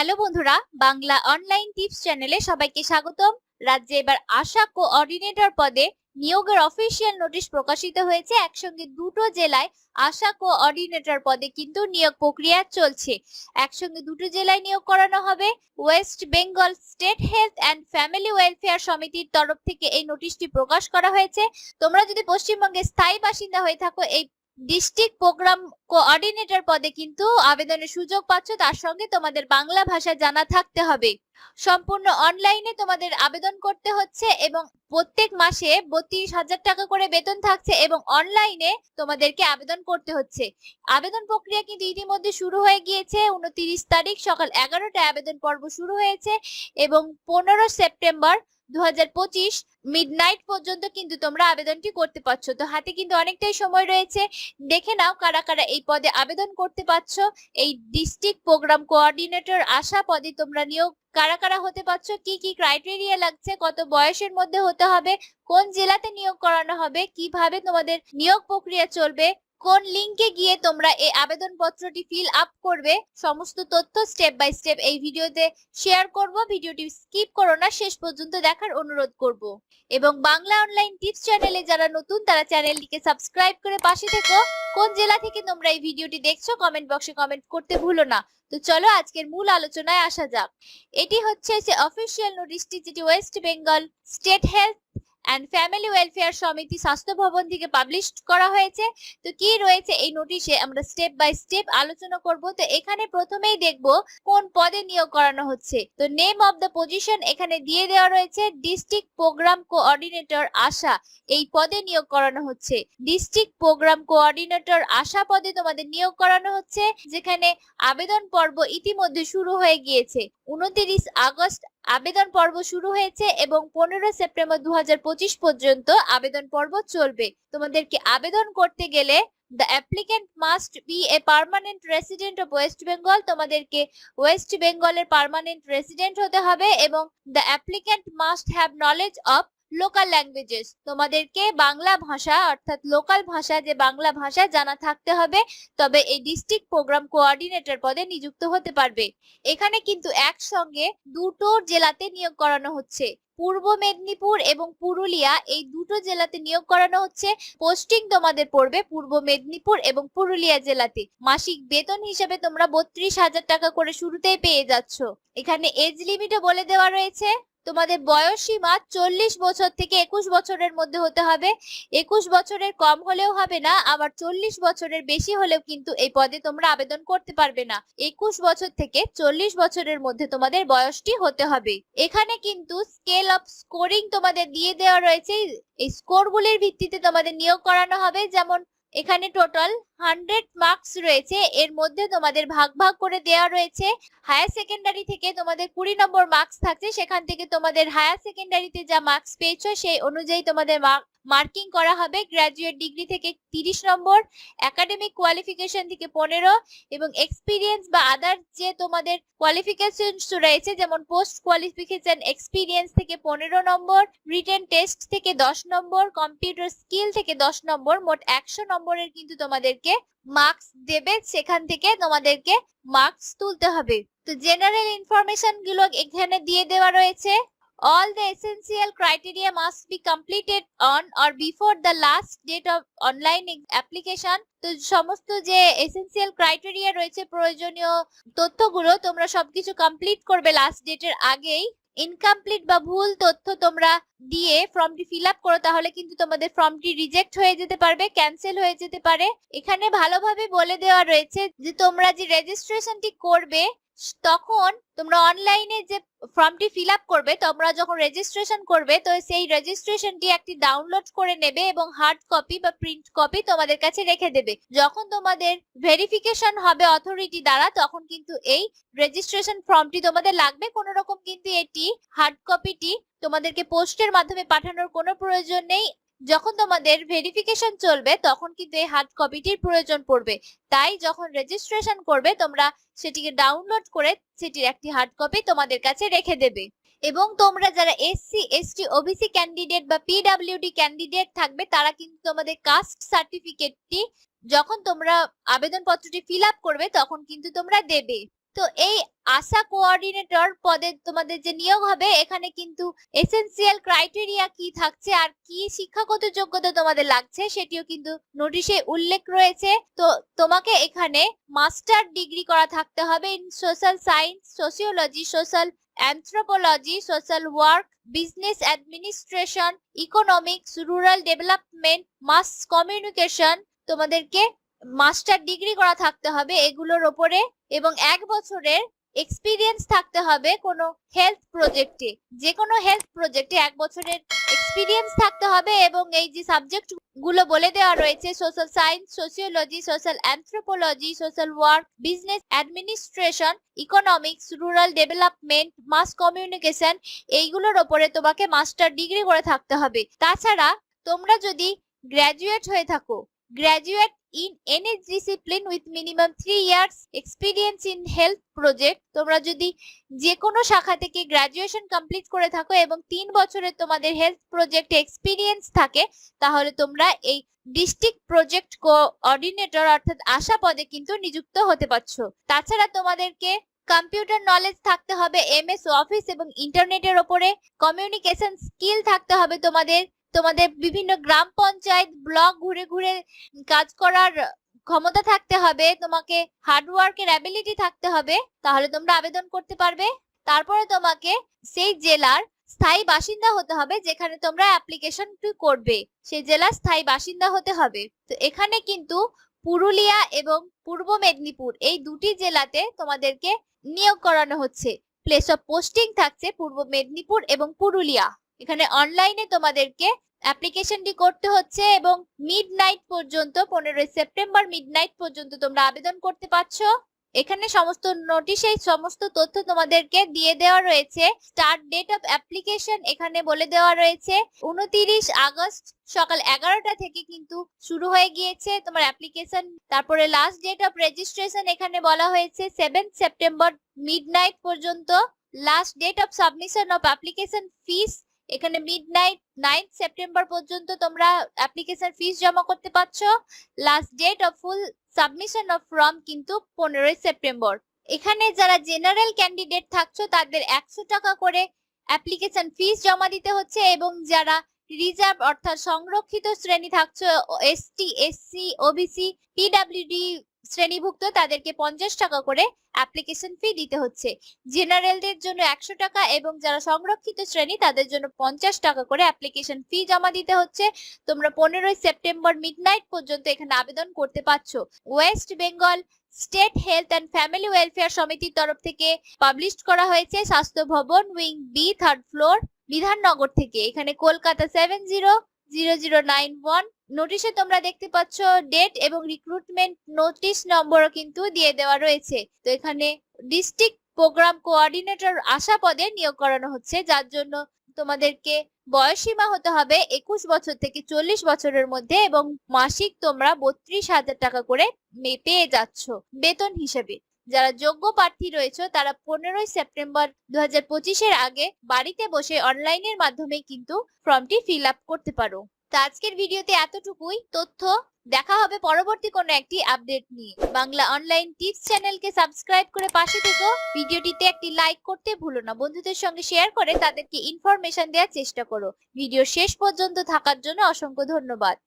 Hello বন্ধুরা, Bangla online tips চ্যানেলে সবাইকে স্বাগতম। রাজ্যে এবার আশা কোঅর্ডিনেটর পদে নিয়োগের অফিসিয়াল নোটিশ প্রকাশিত হয়েছে। একসঙ্গে দুটো জেলায় আশা কোঅর্ডিনেটর পদে কিন্তু নিয়োগ প্রক্রিয়া চলছে। একসঙ্গে দুটো জেলায় নিয়োগ করানো হবে। West Bengal State Health and Family Welfare সমিতির তরফ থেকে এই নোটিশটি প্রকাশ করা হয়েছে। তোমরা যদি পশ্চিমবঙ্গের স্থায়ী বাসিন্দা হয়ে থাকো, এই ডিস্ট্রিক্ট প্রোগ্রাম কোঅর্ডিনেটর পদে কিন্তু আবেদনের সুযোগ পাচ্ছ, তার সঙ্গে তোমাদের বাংলা ভাষা জানা থাকতে হবে। সম্পূর্ণ অনলাইনে তোমাদের আবেদন করতে হচ্ছে এবং প্রত্যেক মাসে বত্রিশ হাজার টাকা করে বেতন থাকছে এবং অনলাইনে তোমাদেরকে আবেদন করতে হচ্ছে। আবেদন প্রক্রিয়া কিন্তু ইতিমধ্যে শুরু হয়ে গিয়েছে। উনত্রিশ তারিখ সকাল এগারোটায় আবেদন পর্ব শুরু হয়েছে এবং পনেরো সেপ্টেম্বর দু হাজার পঁচিশ মিডনাইট পর্যন্ত কিন্তু তোমরা আবেদনটি করতে পারছ। তো হাতে কিন্তু অনেকটাই সময় রয়েছে। দেখে নাও কারা কারা এই পদে আবেদন করতে পারছ। এই ডিস্ট্রিক্ট প্রোগ্রাম কোঅর্ডিনেটর আশা পদে তোমরা নিয়োগ কারা কারা হতে পারছ? কি কি ক্রাইটেরিয়া লাগছে? কত বয়সের মধ্যে হতে হবে? কোন জেলাতে নিয়োগ করানো হবে? কীভাবে তোমাদের নিয়োগ প্রক্রিয়া চলবে? কোন লিংকে গিয়ে তোমরা এই আবেদন পত্রটি ফিল আপ করবে, সমস্ত তথ্য স্টেপ বাই স্টেপ এই ভিডিওতে শেয়ার করব, ভিডিওটি স্কিপ করো না, শেষ পর্যন্ত দেখার অনুরোধ করব। এবং বাংলা অনলাইন টিপস চ্যানেলে যারা নতুন, তারা চ্যানেলটিকে সাবস্ক্রাইব করে পাশে থেকো। কোন জেলা থেকে তোমরা এই ভিডিওটি দেখছ কমেন্ট বক্সে কমেন্ট করতে ভুলো না। তো চলো আজকের মূল আলোচনায় আসা যাক। এটি হচ্ছে যে অফিসিয়াল নোটিশটি যেটি West Bengal State Health and Family Welfare সমিতি স্বাস্থ্য ভবন থেকে পাবলিশ করা হয়েছে তো কি রয়েছে এই নোটিশে আমরা স্টেপ বাই স্টেপ আলোচনা করব তো এখানে প্রথমেই দেখব কোন পদে নিয়োগ করানো হচ্ছে তো নেম অফ দ্য পজিশন এখানে দিয়ে দেওয়া রয়েছে ডিস্ট্রিক্ট প্রোগ্রাম কোঅর্ডিনেটর আশা এই পদে নিয়োগ করানো হচ্ছে ডিস্ট্রিক্ট প্রোগ্রাম কোঅর্ডিনেটর আশা পদে তোমাদের নিয়োগ করানো হচ্ছে যেখানে আবেদন পর্ব ইতিমধ্যে শুরু হয়ে গিয়েছে উনত্রিশ আগস্ট আবেদন পর্ব শুরু হয়েছে এবং পনেরো সেপ্টেম্বর দুহাজার পঁচিশ পর্যন্ত আবেদন পর্ব চলবে। তোমাদেরকে আবেদন করতে গেলে the applicant must be a permanent resident of West Bengal তোমাদেরকে ওয়েস্ট বেঙ্গলের পারমানেন্ট রেসিডেন্ট হতে হবে এবং the applicant must have knowledge of local languages তোমাদেরকে বাংলা ভাষা, অর্থাৎ লোকাল ভাষা, যে বাংলা ভাষা জানা থাকতে হবে, তবে এই ডিস্ট্রিক্ট প্রোগ্রাম কোঅর্ডিনেটর পদে নিযুক্ত হতে পারবে। এখানে কিন্তু একসঙ্গে দুটো জেলাতে নিয়োগ করানো হচ্ছে। পূর্ব মেদিনীপুর এবং পুরুলিয়া, এই দুটো জেলাতে নিয়োগ করানো হচ্ছে। পোস্টিং তোমাদের পড়বে পূর্ব মেদিনীপুর এবং পুরুলিয়া জেলাতে। মাসিক বেতন হিসেবে তোমরা বত্রিশ হাজার টাকা করে শুরুতেই পেয়ে যাচ্ছ। এখানে এজ লিমিটও বলে দেওয়া রয়েছে। তোমাদের বয়স সীমা চল্লিশ বছর থেকে একুশ বছরের মধ্যে হতে হবে। একুশ বছরের কম হলেও হবে না, আবার চল্লিশ বছরের বেশি হলেও কিন্তু এই পদে তোমরা আবেদন করতে পারবে না। একুশ বছর থেকে চল্লিশ বছরের মধ্যে তোমাদের বয়সটি হতে হবে। এখানে কিন্তু স্কেল অফ স্কোরিং তোমাদের দিয়ে দেওয়া রয়েছে। এই স্কোরগুলির ভিত্তিতে তোমাদের নিয়োগ করানো হবে। যেমন এখানে টোটাল হান্ড্রেড মার্কস রয়েছে। এর মধ্যে তোমাদের ভাগ ভাগ করে দেওয়া রয়েছে। হায়ার সেকেন্ডারি থেকে তোমাদের কুড়ি নম্বর মার্কস থাকছে। সেখান থেকে তোমাদের হায়ার সেকেন্ডারিতে যা মার্কস পেয়েছ, সেই অনুযায়ী তোমাদের মার্কিং করা হবে গ্রাজুয়েট ডিগ্রি থেকে তিরিশ নম্বর, একাডেমিক কোয়ালিফিকেশন থেকে পনেরো এবং এক্সপিরিয়েন্স বা আদার যে তোমাদের কোয়ালিফিকেশন রয়েছে, যেমন পোস্ট কোয়ালিফিকেশন এক্সপিরিয়েন্স থেকে পনেরো নম্বর, রিটেন টেস্ট থেকে দশ নম্বর, কম্পিউটার স্কিল থেকে দশ নম্বর, মোট একশো নম্বরের কিন্তু তোমাদেরকে মার্কস দেবে, সেখান থেকে তোমাদেরকে মার্কস তুলতে হবে। তো জেনারেল ইনফরমেশনগুলো এখানে দিয়ে দেওয়া রয়েছে। All the essential criteria must be completed on or before the last date of online application. তো সমস্ত যে এসেন্সিয়াল ক্রাইটেরিয়া রয়েছে, প্রয়োজনীয় তথ্যগুলো তোমরা সবকিছু কমপ্লিট করবে লাস্ট ডেটের আগেই। ইনকমপ্লিট বা ভুল তথ্য তোমরা দিয়ে ফর্মটি ফিল আপ করো, তাহলে কিন্তু তোমাদের ফর্মটি রিজেক্ট হয়ে যেতে পারবে ক্যান্সেল হয়ে যেতে পারে। এখানে ভালোভাবে বলে দেওয়া রয়েছে যে তোমরা যে রেজিস্ট্রেশনটি করবে তখন তোমরা অনলাইনে যে ফর্মটি ফিল আপ করবে, তোমরা যখন রেজিস্ট্রেশন করবে, তো সেই রেজিস্ট্রেশনটি একটি ডাউনলোড করে নেবে এবং হার্ড কপি বা প্রিন্ট কপি তোমাদের কাছে রেখে দেবে। যখন তোমাদের ভেরিফিকেশন হবে অথরিটি দ্বারা, তখন কিন্তু এই রেজিস্ট্রেশন ফর্মটি তোমাদের লাগবে। কোনো রকম কিন্তু এটি হার্ড কপিটি তোমাদেরকে পোস্টের মাধ্যমে পাঠানোর কোনো প্রয়োজন নেই। যখন তোমাদের ভেরিফিকেশন চলবে, তখন কিন্তু এই হার্ড কপিটির প্রয়োজন পড়বে। তাই যখন রেজিস্ট্রেশন করবে, তোমরা সেটিকে ডাউনলোড করে সেটির একটি হার্ড কপি তোমাদের কাছে রেখে দেবে। এবং তোমরা যারা এসসি এসটি ওবিসি ক্যান্ডিডেট বা পিডাব্লিউডি ক্যান্ডিডেট থাকবে, তারা কিন্তু তোমাদের কাস্ট সার্টিফিকেটটি যখন তোমরা আবেদনপত্রটি ফিল আপ করবে, তখন কিন্তু তোমরা দেবে। তো এই আশা কোঅর্ডিনেটর পদে তোমাদের যে নিয়োগ হবে, এখানে কিন্তু এসেনশিয়াল ক্রাইটেরিয়া কি থাকছে আর কি শিক্ষাগত যোগ্যতা তোমাদের লাগছে সেটিও কিন্তু নোটিশে উল্লেখ রয়েছে। তো তোমাকে এখানে মাস্টার ডিগ্রি করা থাকতে হবে in social science sociology social anthropology social work business administration economics rural development mass communication তোমাদেরকে মাস্টার ডিগ্রি করা থাকতে হবে। এগুলোর ওপরে এবং এক বছরের এক্সপিরিয়েন্স থাকতে হবে কোনো হেলথ প্রজেক্টে যে কোনো হেলথ প্রজেক্টে এক বছরের এক্সপিরিয়েন্স থাকতে হবে এবং এই যে সাবজেক্টগুলো বলে দেওয়া রয়েছে social science sociology social anthropology social work business administration economics rural development mass communication এইগুলোর ওপরে তোমাকে মাস্টার ডিগ্রি করে থাকতে হবে। তাছাড়া তোমরা যদি গ্র্যাজুয়েট হয়ে থাকো graduate in any discipline with minimum three years experience in health project তোমরা যদি যে কোনো শাখা থেকে গ্র্যাজুয়েশন কমপ্লিট করে থাকো এবং তিন বছরের তোমাদের হেলথ প্রজেক্টে এক্সপিরিয়েন্স থাকে, তাহলে তোমরা এই ডিস্ট্রিক্ট প্রজেক্ট কোঅর্ডিনেটর অর্থাৎ আশা পদে কিন্তু নিযুক্ত হতে পারছ। তাছাড়া তোমাদেরকে কম্পিউটার নলেজ থাকতে হবে এমএস অফিস এবং ইন্টারনেটের ওপরে কমিউনিকেশন স্কিল থাকতে হবে তোমাদের। তোমাদের বিভিন্ন গ্রাম পঞ্চায়েত ব্লক ঘুরে ঘুরে কাজ করার ক্ষমতা থাকতে হবে, তোমাকে হার্ডওয়ার্কের অ্যাবিলিটি থাকতে হবে, তাহলে তোমরা আবেদন করতে পারবে। তারপরে তোমাকে সেই জেলার স্থায়ী বাসিন্দা হতে হবে, যেখানে তোমরা অ্যাপ্লিকেশন করবে। সেই জেলার স্থায়ী বাসিন্দা হতে হবে। তো এখানে কিন্তু পুরুলিয়া এবং পূর্ব মেদিনীপুর এই দুটি জেলাতে তোমাদেরকে নিয়োগ করানো হচ্ছে। প্লেস অফ পোস্টিং থাকছে পূর্ব মেদিনীপুর এবং পুরুলিয়া। এখানে অনলাইনে তোমাদেরকে অ্যাপ্লিকেশনটি করতে হচ্ছে এবং মিড নাইট পর্যন্ত, পনেরোই সেপ্টেম্বর মিড নাইট পর্যন্ত তোমরা আবেদন করতে পারছ। এখানে সমস্ত নোটিশে সমস্ত তথ্য তোমাদেরকে দিয়ে দেওয়া রয়েছে। স্টার্ট ডেট অফ অ্যাপ্লিকেশন এখানে বলে দেওয়া রয়েছে। উনতিরিশ আগস্ট সকাল এগারোটা থেকে কিন্তু শুরু হয়ে গিয়েছে তোমার অ্যাপ্লিকেশন তারপরে লাস্ট ডেট অফ রেজিস্ট্রেশন এখানে বলা হয়েছে সেভেন সেপ্টেম্বর মিড পর্যন্ত। Last date of submission of application fees এখানে মিড নাইট নাইন্থ সেপ্টেম্বর পর্যন্ত তোমরা অ্যাপ্লিকেশন ফিস জমা করতে পারছ। Last date of full submission of form কিন্তু পনেরোই সেপ্টেম্বর এখানে যারা জেনারেল ক্যান্ডিডেট থাকছো, তাদের একশো টাকা করে অ্যাপ্লিকেশন ফিস জমা দিতে হচ্ছে এবং যারা রিজার্ভ অর্থাৎ সংরক্ষিত শ্রেণি থাকছো এসটি এসসি ওবিসি পিডাব্লিউডি শ্রেণীভুক্ত তাদেরকে পঞ্চাশ টাকা করে অ্যাপ্লিকেশন ফি দিতে হচ্ছে। জেনারেলদের জন্য একশো টাকা এবং যারা সংরক্ষিত শ্রেণি, তাদের জন্য পঞ্চাশ টাকা করে অ্যাপ্লিকেশন ফি জমা দিতে হচ্ছে। তোমরা পনেরোই সেপ্টেম্বর মিডনাইট পর্যন্ত এখানে আবেদন করতে পারছ। West Bengal State Health and Family Welfare সমিতির তরফ থেকে পাবলিশ করা হয়েছে স্বাস্থ্য ভবন wing B third floor Bidhannagar থেকে। এখানে Kolkata seven zero zero zero nine one নোটিশে তোমরা দেখতে পাচ্ছ ডেট এবং রিক্রুটমেন্ট নোটিশ নম্বরও কিন্তু দিয়ে দেওয়া রয়েছে। তো এখানে ডিস্ট্রিক্ট প্রোগ্রাম কোঅর্ডিনেটর আশা পদে নিয়োগ করানো হচ্ছে, যার জন্য তোমাদেরকে বয়সীমা হতে হবে একুশ বছর থেকে চল্লিশ বছরের মধ্যে এবং মাসিক তোমরা বত্রিশ হাজার টাকা করে পেয়ে যাচ্ছ বেতন হিসেবে। যারা যোগ্য প্রার্থী রয়েছে, তারা পনেরোই সেপ্টেম্বর দু হাজার আগে বাড়িতে বসে অনলাইনের মাধ্যমে কিন্তু ফর্মটি ফিল আপ করতে পারো। তো আজকের ভিডিওতে এতটুকুই। তথ্য দেখা হবে পরবর্তী কোন একটি আপডেট নিয়ে। বাংলা অনলাইন টিপস চ্যানেলকে সাবস্ক্রাইব করে পাশে থেকো। ভিডিওটিতে একটি লাইক করতে ভুলো না। বন্ধুদের সঙ্গে শেয়ার করে তাদেরকে ইনফরমেশন দেওয়ার চেষ্টা করো। ভিডিও শেষ পর্যন্ত থাকার জন্য অসংখ্য ধন্যবাদ।